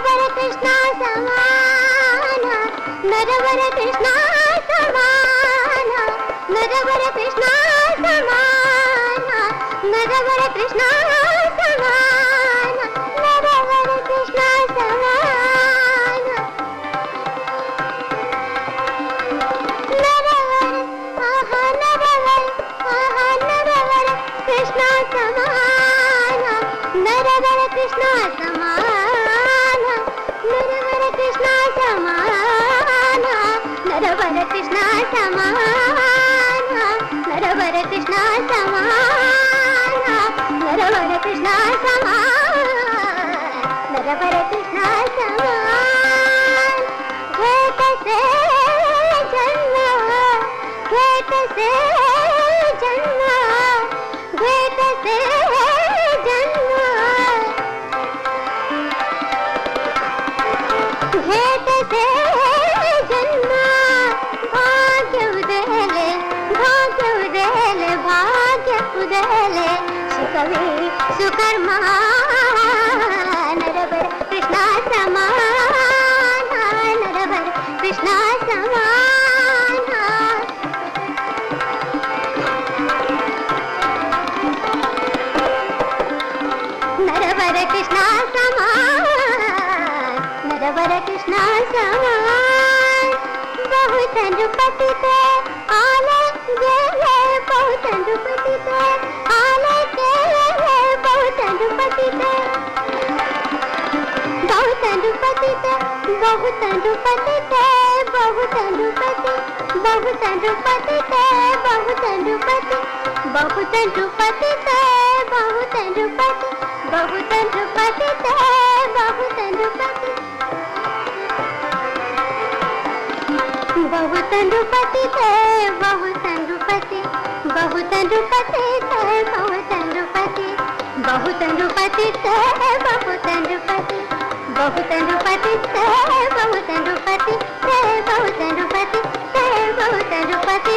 నరవర కృష్ణ సమాన నరవర కృష్ణ సమాన నరవర కృష్ణ సమాన నరవర కృష్ణ సమాన. సమాన. నరవర కృష్ణ సమాన. నరవర కృష్ణ సమాన. నరవర కృష్ణ సమాన. ఘేట సే జన్మ. ఘేట సే सुकर्मा कृष्ण समान कृष्ण समान नरवर कृष्ण समान नरवर कृष्ण समान बहुत नृपति ते आले गेले बहुत नृपति ते आले पतिते बहुत अनुपतिते बहुत अनुपतिते बहुत अनुपति बहुत अनुपतिते बहुत अनुपति बहुत अनुपतिते बहुत अनुपति बहुत अनुपतिते बहुत अनुपति बहुत अनुपतिते बहुत अनुपति बहुत अनुपतिते बहुत अनुपति బహు తండ్రుపతి బహు తండ్రుపతి బహు తండ్రుపతి బహు తండ్రుపతి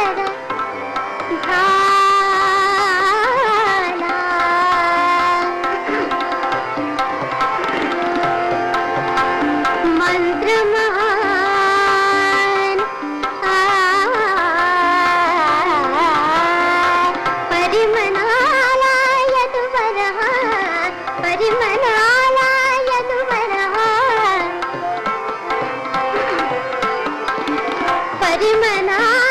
我的妈妈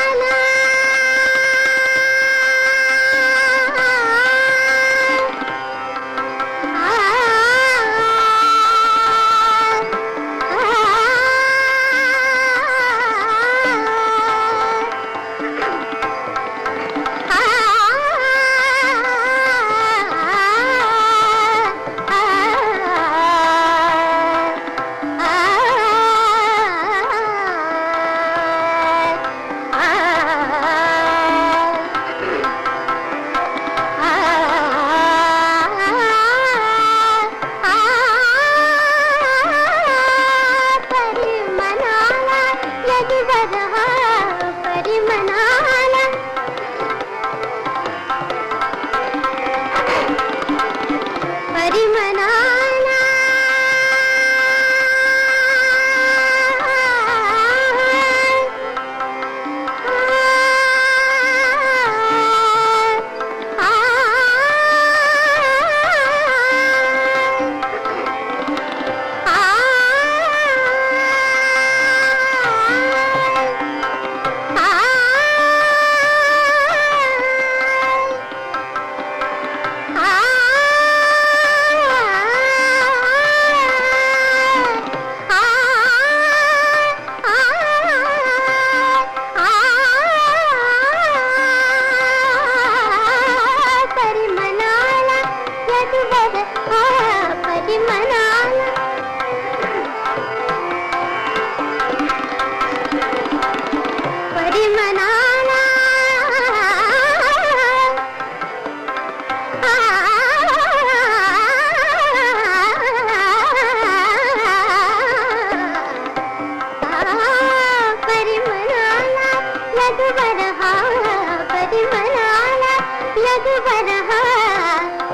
జగవరహ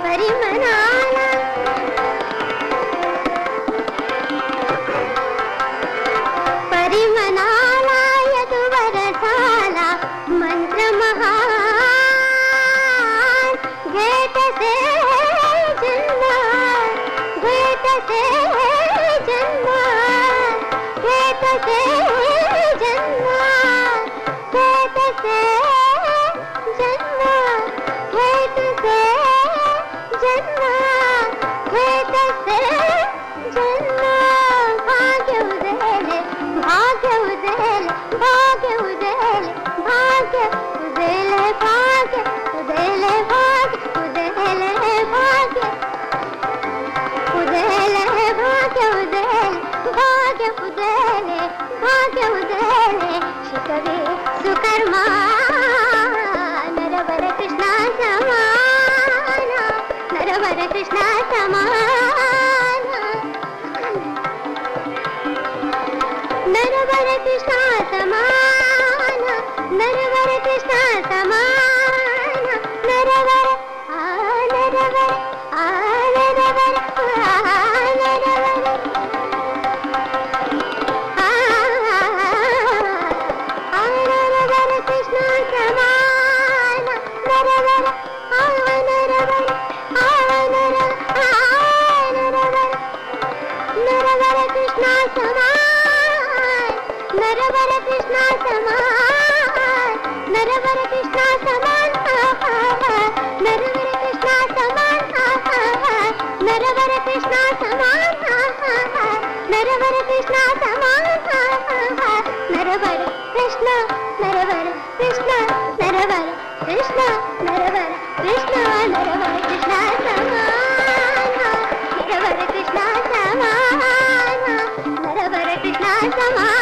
పరిమళాల. పరిమళాల యదువరసాల మంత్రమహా నరవర కృష్ణ సమాన్ నరవర కృష్ణ సమాన్ నరవర కృష్ణ సమాన్ నరవర కృష్ణ సమాన్ నరవర కృష్ణ సమాన్ నరవర కృష్ణ నరవర కృష్ణ నరవర కృష్ణ నరవర కృష్ణ నరవర కృష్ణ సమాన్ నరవర కృష్ణ సమాన్ నరవర కృష్ణ సమాన్